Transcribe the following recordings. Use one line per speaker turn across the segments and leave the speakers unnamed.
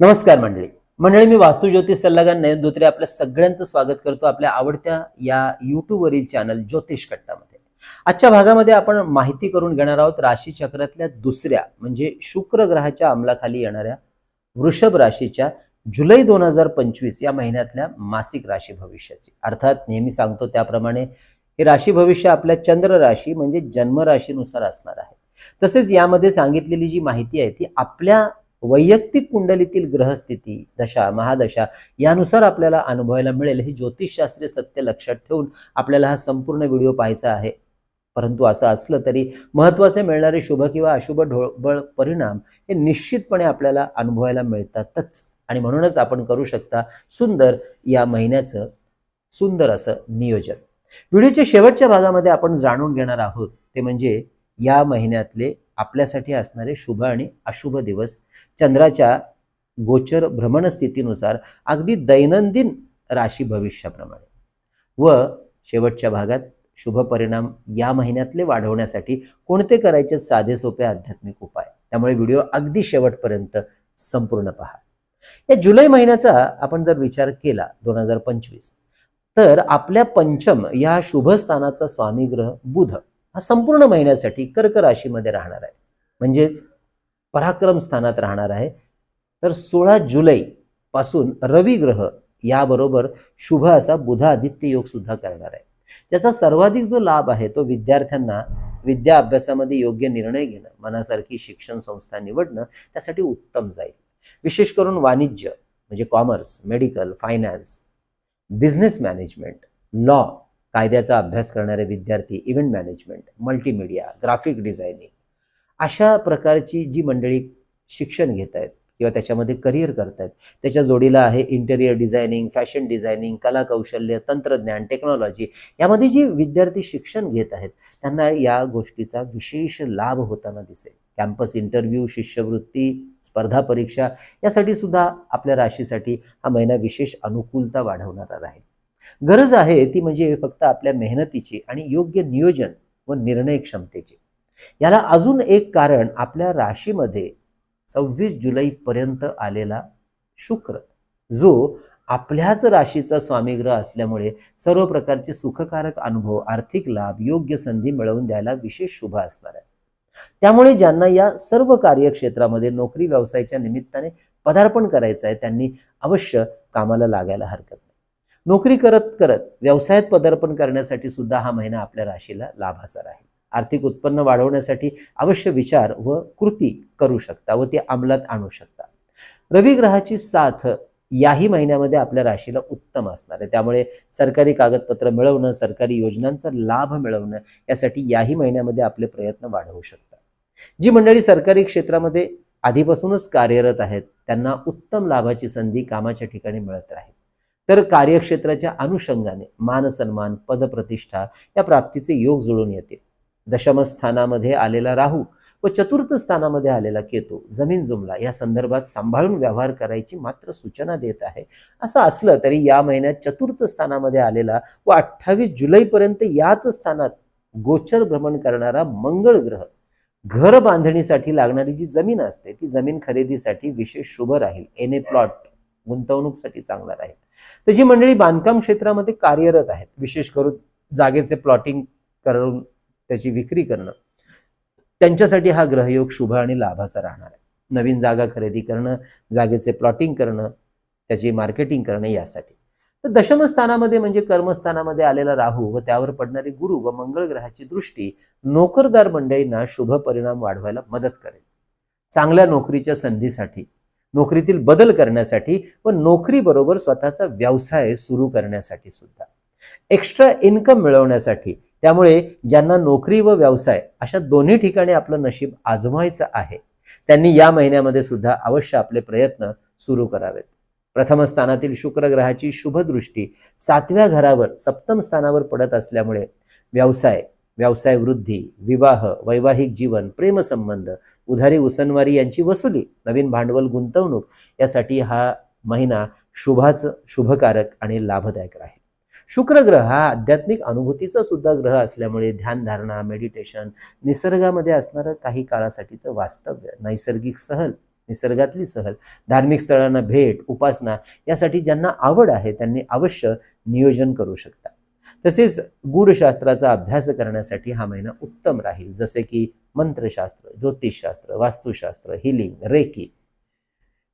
नमस्कार मंडळी. मंडळी मी वास्तू ज्योतिष सल्लागार नयन धोत्रे आपल्या सगळ्यांचं स्वागत करतो आपल्या आवडत्या या युट्यूबवरील वरील चॅनल ज्योतिष कट्टामध्ये. आजच्या भागामध्ये आपण माहिती करून घेणार आहोत राशी चक्रातल्या दुसऱ्या म्हणजे शुक्र ग्रहाच्या अंमलाखाली येणाऱ्या वृषभ राशीच्या जुलै दोन हजार पंचवीस या महिन्यातल्या मासिक राशी भविष्याची. अर्थात नेहमी सांगतो त्याप्रमाणे हे राशी भविष्य आपल्या चंद्र राशी म्हणजे जन्मराशीनुसार असणार आहे. तसेच यामध्ये सांगितलेली जी माहिती आहे ती आपल्या वैयक्तिक कुंडलीतील ग्रहस्थिती दशा महादशा यानुसार आपल्याला अनुभवायला मिळेल. हे ज्योतिषशास्त्रीय सत्य लक्षात ठेवून आपल्याला हा संपूर्ण व्हिडिओ पाहायचा आहे. परंतु असं असलं तरी महत्त्वाचे मिळणारे शुभ किंवा अशुभ ढोबळ परिणाम हे निश्चितपणे आपल्याला अनुभवायला मिळतातच. आणि म्हणूनच आपण करू शकता सुंदर या महिन्याचं सुंदर असं नियोजन. व्हिडिओच्या शेवटच्या भागामध्ये आपण जाणून घेणार आहोत. ते म्हणजे या महिन्यातले आपल्यासाठी असणारे शुभ आणि अशुभ दिवस. चंद्राच्या गोचर भ्रमण स्थितीनुसार अगदी दैनंदिन राशी भविष्याप्रमाणे. व शेवटच्या भागात शुभ परिणाम या महिन्यातले वाढवण्यासाठी कोणते करायचे साधे सोपे आध्यात्मिक उपाय? त्यामुळे व्हिडिओ अगदी शेवटपर्यंत संपूर्ण पहा. या जुलै महिन्याचा आपण जर विचार केला दोन हजार पंचवीस तर आपल्या पंचम या शुभ स्थानाचा स्वामी ग्रह बुध. हा संपूर्ण महिन्यासाठी कर्क राशीमध्ये राहणार आहे. म्हणजेच पराक्रम स्थानात राहणार आहे. तर सोळा जुलै पासून रवी ग्रह याबरोबर शुभ असा बुध आदित्य योग सुद्धा करणार आहे. त्याचा सर्वाधिक जो लाभ आहे तो विद्यार्थ्यांना विद्या अभ्यासामध्ये योग्य निर्णय घेणं मनासारखी शिक्षण संस्था निवडणं त्यासाठी उत्तम जाईल. विशेष करून वाणिज्य म्हणजे commerce medical finance business management law कायद्याचा अभ्यास करणारे विद्यार्थी event management multimedia graphic designing अशा प्रकारची जी मंडळी शिक्षण घेत आहेत किंवा त्याच्यामध्ये करिअर आहेत त्याच्या जोडीला आहे इंटेरियर डिझायनिंग फॅशन डिझायनिंग कला कौशल्य तंत्रज्ञान टेक्नॉलॉजी यामध्ये जी विद्यार्थी शिक्षण घेत आहेत त्यांना या गोष्टीचा विशेष लाभ होताना दिसेल. कॅम्पस इंटरव्ह्यू शिष्यवृत्ती स्पर्धा परीक्षा यासाठी सुद्धा आपल्या राशीसाठी हा महिना विशेष अनुकूलता वाढवणारा राहील. गरज आहे ती म्हणजे फक्त आपल्या मेहनतीची आणि योग्य नियोजन व निर्णय क्षमतेची याला अजून एक कारण आपल्या राशीमध्ये सव्वीस जुलैपर्यंत आलेला शुक्र जो आपल्याच राशीचा स्वामीग्रह असल्यामुळे सर्व प्रकारचे सुखकारक अनुभव आर्थिक लाभ योग्य संधी मिळवून द्यायला विशेष शुभ असणार आहे. त्यामुळे ज्यांना या सर्व कार्यक्षेत्रामध्ये नोकरी व्यवसायाच्या निमित्ताने पदार्पण करायचं आहे त्यांनी अवश्य कामाला लागायला हरकत नाही. नोकरी करत करत व्यवसायात पदार्पण करण्यासाठी सुद्धा हा महिना आपल्या राशीला लाभाचा राहील. आर्थिक उत्पन्न वाढवण्यासाठी अवश्य विचार व कृती करू शकता व ती अंमलात आणू शकता. रवी ग्रहाची साथ याही महिन्यामध्ये आपल्या राशीला उत्तम असणार आहे. त्यामुळे सरकारी कागदपत्र मिळवणं सरकारी योजनांचा लाभ मिळवणं यासाठी याही महिन्यामध्ये आपले प्रयत्न वाढवू शकता. जी मंडळी सरकारी क्षेत्रामध्ये आधीपासूनच कार्यरत आहेत त्यांना उत्तम लाभाची संधी कामाच्या ठिकाणी मिळत राहील. तर कार्यक्षेत्राच्या अनुषंगाने मान सन्मान पदप्रतिष्ठा या प्राप्तीचे योग जुळून येतील दशम स्थानामध्ये आलेला राहू व चतुर्थ स्थानामध्ये आलेला केतू जमीन जुमला या संदर्भात सांभाळून व्यवहार करायची मात्र सूचना देत आहे. असं असलं तरी या महिन्यात चतुर्थ स्थानामध्ये आलेला व अठ्ठावीस जुलैपर्यंत याच स्थानात गोचर भ्रमण करणारा मंगळ ग्रह घर बांधणीसाठी लागणारी जी जमीन असते ती जमीन खरेदीसाठी विशेष शुभ राहील. एन ए प्लॉट गुंतवणूकसाठी चांगला राहील. तर जी मंडळी बांधकाम क्षेत्रामध्ये कार्यरत आहेत विशेष करून जागेचे प्लॉटिंग करून त्याची विक्री करणं त्यांच्यासाठी हा ग्रहयोग शुभ आणि लाभाचा राहणार आहे. नवीन जागा खरेदी करणं जागेचे प्लॉटिंग करणं त्याची मार्केटिंग करणं यासाठी. तर दशमस्थानामध्ये म्हणजे कर्मस्थानामध्ये आलेला राहू व त्यावर पडणारी गुरु व मंगळ ग्रहाची दृष्टी नोकरदार मंडळींना शुभ परिणाम वाढवायला मदत करेल. चांगल्या नोकरीच्या संधीसाठी नोकरीतील बदल करण्यासाठी व नोकरीबरोबर स्वतःचा व्यवसाय सुरू करण्यासाठी सुद्धा. एक्स्ट्रा इन्कम मिळवण्यासाठी. त्यामुळे ज्यांना नोकरी व व्यवसाय अशा दोन्ही ठिकाणी आपलं नशीब आजमायचं आहे त्यांनी या महिन्यामध्ये सुद्धा अवश्य आपले प्रयत्न सुरू करावेत. प्रथम स्थानातील शुक्र ग्रहाची शुभदृष्टी सातव्या घरावर सप्तम स्थानावर पडत असल्यामुळे व्यवसाय व्यवसाय वृद्धी विवाह वैवाहिक जीवन प्रेमसंबंध उधारी उसनवारी यांची वसुली नवीन भांडवल गुंतवणूक यासाठी हा महिना शुभाचं शुभकारक आणि लाभदायक राहील. शुक्र ग्रह हा आध्यात्मिक अनुभूतीचा सुद्धा ग्रह असल्यामुळे ध्यानधारणा मेडिटेशन निसर्गामध्ये असणारं काही काळासाठीचं वास्तव्य नैसर्गिक सहल निसर्गातली सहल धार्मिक स्थळांना भेट उपासना यासाठी ज्यांना आवड आहे त्यांनी अवश्य नियोजन करू शकता. तसेच गूढशास्त्राचा अभ्यास करण्यासाठी हा महिना उत्तम राहील. जसे की मंत्रशास्त्र ज्योतिषशास्त्र वास्तुशास्त्र हिलिंग रेकी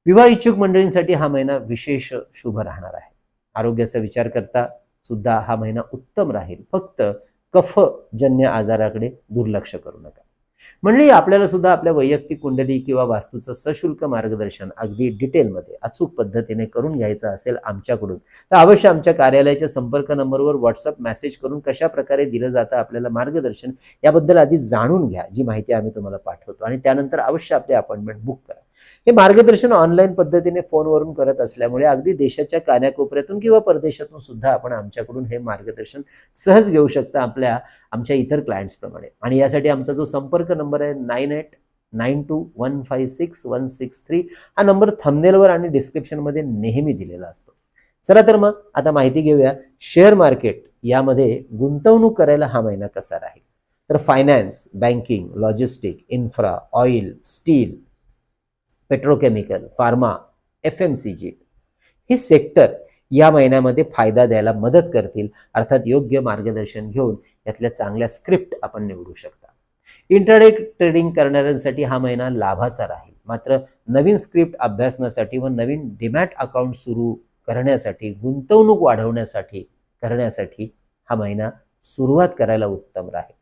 विवाह इच्छुक मंडळींसाठी हा महिना विशेष शुभ राहणार आहे. आरोग्याचा विचार करता सुद्धा हा महिना उत्तम राहील. फक्त कफजन्य आजाराकडे दुर्लक्ष करू नका. मंडळी आपल्याला सुद्धा आपल्या वैयक्तिक कुंडली किंवा वास्तूचं सशुल्क मार्गदर्शन अगदी डिटेलमध्ये अचूक पद्धतीने करून घ्यायचं असेल आमच्याकडून तर अवश्य आमच्या कार्यालयाच्या संपर्क नंबरवर व्हॉट्सअप मेसेज करून कशा प्रकारे दिलं जातं आपल्याला मार्गदर्शन याबद्दल आधी जाणून घ्या जी माहिती आम्ही तुम्हाला पाठवतो. आणि त्यानंतर अवश्य आपली अपॉइंटमेंट बुक करा. हे मार्गदर्शन ऑनलाईन पद्धतीने फोनवरून करत असल्यामुळे अगदी देशाच्या कान्याकोपऱ्यातून किंवा परदेशातून सुद्धा आपण आमच्याकडून हे मार्गदर्शन सहज घेऊ शकता आपल्या आमच्या इतर क्लायंट्सप्रमाणे आणि यासाठी आमचा जो संपर्क नंबर आहे nine eight nine two one five six one six three हा नंबर थंबनेलवर आणि डिस्क्रिप्शनमध्ये नेहमी दिलेला असतो. चला तर मग आता माहिती घेऊया. शेअर मार्केट यामध्ये गुंतवणूक करायला हा महिना कसा राहील? तर finance banking logistic infra oil steel petrochemical pharma F M C G. हे सेक्टर या महिन्यामध्ये फायदा द्यायला मदत करतील अर्थात योग्य मार्गदर्शन घेऊन यातल्या चांगल्या स्क्रिप्ट आपण निवडू शकता. इंटरडे ट्रेडिंग करणाऱ्यांसाठी हा महिना लाभाचा राहील. मात्र नवीन स्क्रिप्ट अभ्यासण्यासाठी व नवीन डिमॅट अकाउंट सुरू करण्यासाठी गुंतवणूक वाढवण्यासाठी करण्यासाठी हा महिना सुरुवात करायला उत्तम राहील.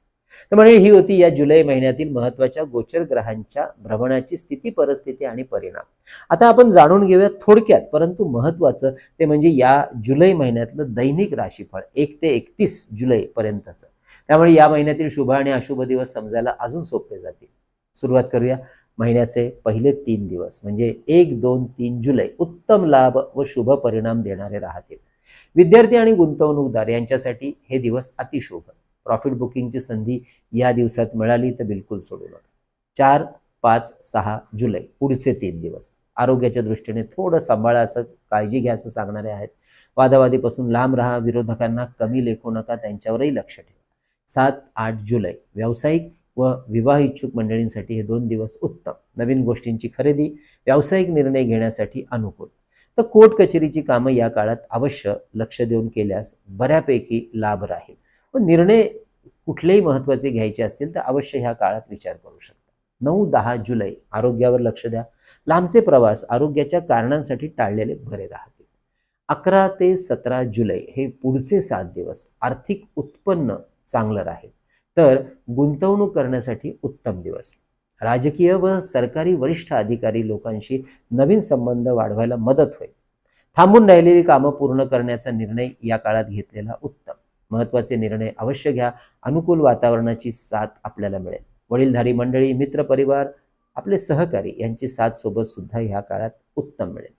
तर म्हणजे ही होती या जुलै महिन्यातील महत्त्वाच्या गोचर ग्रहांच्या भ्रमणाची स्थिती परिस्थिती आणि परिणाम. आता आपण जाणून घेऊया थोडक्यात परंतु महत्वाचं ते म्हणजे या जुलै महिन्यातलं दैनिक राशीफळ एक ते एकतीस जुलै पर्यंतचं. त्यामुळे या महिन्यातील शुभ आणि अशुभ दिवस समजायला अजून सोपे जातील. सुरुवात करूया. महिन्याचे पहिले तीन दिवस म्हणजे एक दोन तीन जुलै उत्तम लाभ व शुभ परिणाम देणारे राहतील. विद्यार्थी आणि गुंतवणूकदार यांच्यासाठी हे दिवस अतिशुभ. प्रॉफिट बुकिंगची संधी या दिवसात मिळाली तर बिलकुल सोडू नका. चार पाच सहा जुलै पुढचे तीन दिवस. आरोग्याच्या दृष्टीने थोडं सांभाळा असं काळजी घ्या असं सांगणारे आहेत. वादावादीपासून लांब राहा विरोधकांना कमी लेखू नका त्यांच्यावरही लक्ष ठेवा. सात आठ जुलै व्यावसायिक व विवाह इच्छुक मंडळींसाठी हे दोन दिवस उत्तम. नवीन गोष्टींची खरेदी व्यावसायिक निर्णय घेण्यासाठी अनुकूल. तर कोर्ट कचेरीची कामं या काळात अवश्य लक्ष देऊन केल्यास बऱ्यापैकी लाभ राहील. पण निर्णय कुठलेही महत्त्वाचे घ्यायचे असतील तर अवश्य ह्या काळात विचार करू शकता. नऊ दहा जुलै आरोग्यावर लक्ष द्या. लांबचे प्रवास आरोग्याच्या कारणांसाठी टाळलेले बरे राहतील. अकरा ते सतरा जुलै हे पुढचे सात दिवस आर्थिक उत्पन्न चांगलं राहील. तर गुंतवणूक करण्यासाठी उत्तम दिवस. राजकीय व सरकारी वरिष्ठ अधिकारी लोकांशी नवीन संबंध वाढवायला मदत होईल. थांबून राहिलेली कामं पूर्ण करण्याचा निर्णय या काळात घेतलेला उत्तम. महत्त्वाचे निर्णय अवश्य घ्या. अनुकूल वातावरणाची साथ आपल्याला मिळेल. वडीलधारी मंडळी मित्र परिवार आपले सहकारी यांची साथ सोबत सुद्धा ह्या काळात उत्तम मिळेल.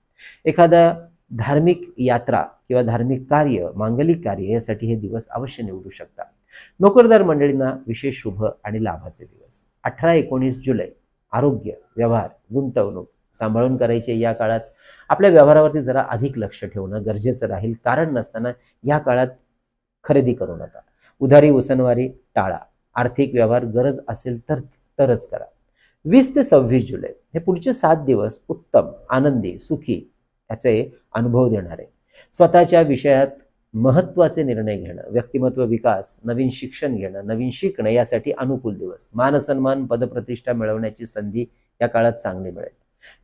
एखादा धार्मिक यात्रा किंवा धार्मिक कार्य मांगलिक कार्य यासाठी हे दिवस अवश्य निवडू शकता. नोकरदार मंडळींना विशेष शुभ आणि लाभाचे दिवस. अठरा एकोणीस जुलै आरोग्य व्यवहार गुंतवणूक सांभाळून करायचे या काळात. आपल्या व्यवहारावरती जरा अधिक लक्ष ठेवणं गरजेचं राहील. कारण नसताना या काळात खरेदी करू नका. उधारी उसनवारी टाळा. आर्थिक व्यवहार गरज असेल तर तरच करा. वीस ते सव्वीस जुलै हे पुढचे सात दिवस उत्तम आनंदी सुखी याचे अनुभव देणारे. स्वतःच्या विषयात महत्त्वाचे निर्णय घेणं व्यक्तिमत्व विकास नवीन शिक्षण घेणं नवीन शिकणं यासाठी अनुकूल दिवस. मानसन्मान पदप्रतिष्ठा मिळवण्याची संधी या काळात चांगली मिळेल.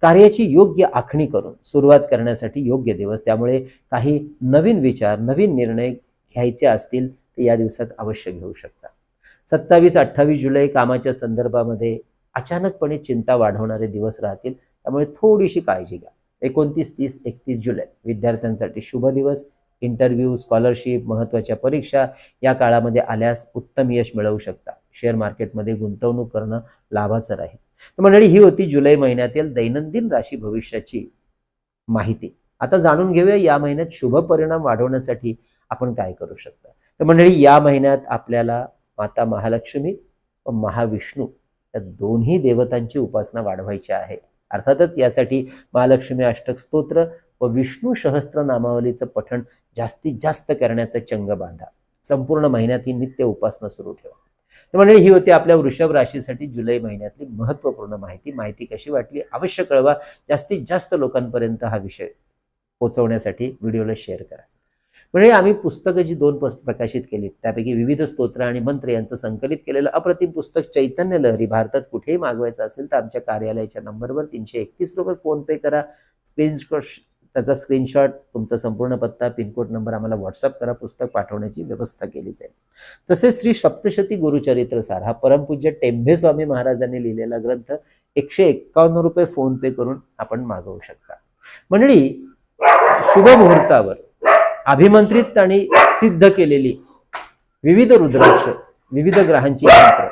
कार्याची योग्य आखणी करून सुरुवात करण्यासाठी योग्य दिवस. त्यामुळे काही नवीन विचार नवीन निर्णय घ्यायचे असतील तर या दिवसात अवश्य घेऊ शकता. सत्तावीस अठ्ठावीस जुलै कामाच्या संदर्भामध्ये अचानकपणे चिंता वाढवणारे दिवस राहतील त्यामुळे थोडीशी काळजी घ्या. एकोणतीस तीस एकतीस जुलै विद्यार्थ्यांसाठी शुभ दिवस. इंटरव्ह्यू स्कॉलरशिप महत्त्वाच्या परीक्षा या काळामध्ये आल्यास उत्तम यश मिळवू शकता. शेअर मार्केटमध्ये गुंतवणूक करणं लाभाचं राहील. तर मंडळी ही होती जुलै महिन्यातील दैनंदिन राशी भविष्याची माहिती. आता जाणून घेऊया या महिन्यात शुभ परिणाम वाढवण्यासाठी आपण काय करू शकता? तर मंडळी या महिन्यात आपल्याला माता महालक्ष्मी व महाविष्णू या दोन्ही देवतांची उपासना वाढवायची आहे. अर्थातच यासाठी महालक्ष्मी अष्टक स्तोत्र व विष्णू सहस्त्र नामावलीचं पठण जास्तीत जास्त करण्याचा चंग बांधा. संपूर्ण महिन्यात ही नित्य उपासना सुरू ठेवा. तर मंडळी ही होती आपल्या वृषभ राशीसाठी जुलै महिन्यातली महत्त्वपूर्ण माहिती. माहिती कशी वाटली? अवश्य कळवा. जास्तीत जास्त लोकांपर्यंत हा विषय पोचवण्यासाठी व्हिडिओला शेअर करा. म्हणजे आम्ही पुस्तकं जी दोन पुस्त- प्रकाशित केली त्यापैकी विविध स्तोत्र आणि मंत्र यांचं संकलित केलेलं अप्रतिम पुस्तक चैतन्य लहरी भारतात कुठेही मागवायचं असेल तर आमच्या कार्यालयाच्या नंबरवर तीनशे एकतीस रुपये फोन पे करा. स्क्रीनशॉट त्याचा स्क्रीनशॉट तुमचा संपूर्ण पत्ता पिनकोड नंबर आम्हाला व्हॉट्सअप करा. पुस्तक पाठवण्याची व्यवस्था केली जाईल तसेच श्री सप्तशती गुरुचरित्रसार हा परमपूज्य टेंभे स्वामी महाराजांनी लिहिलेला ग्रंथ एकशे एक्कावन्न रुपये फोन पे करून आपण मागवू शकता. मंडळी शुभ मुहूर्तावर अभिमंत्रित आणि सिद्ध केलेली विविध रुद्राक्ष विविध ग्रहांची मंत्र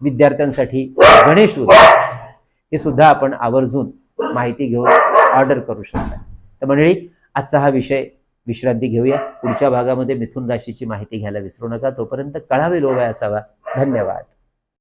विद्यार्थ्यांसाठी गणेश रुद्राक्ष. हे सुद्धा आपण आवर्जून माहिती घेऊन ऑर्डर करू शकता. तर मंडळी आजचा हा विषय विश्रांती घेऊया. पुढच्या भागामध्ये मिथुन राशीची माहिती घ्यायला विसरू नका. तोपर्यंत कळावे लोभाय असावा. धन्यवाद.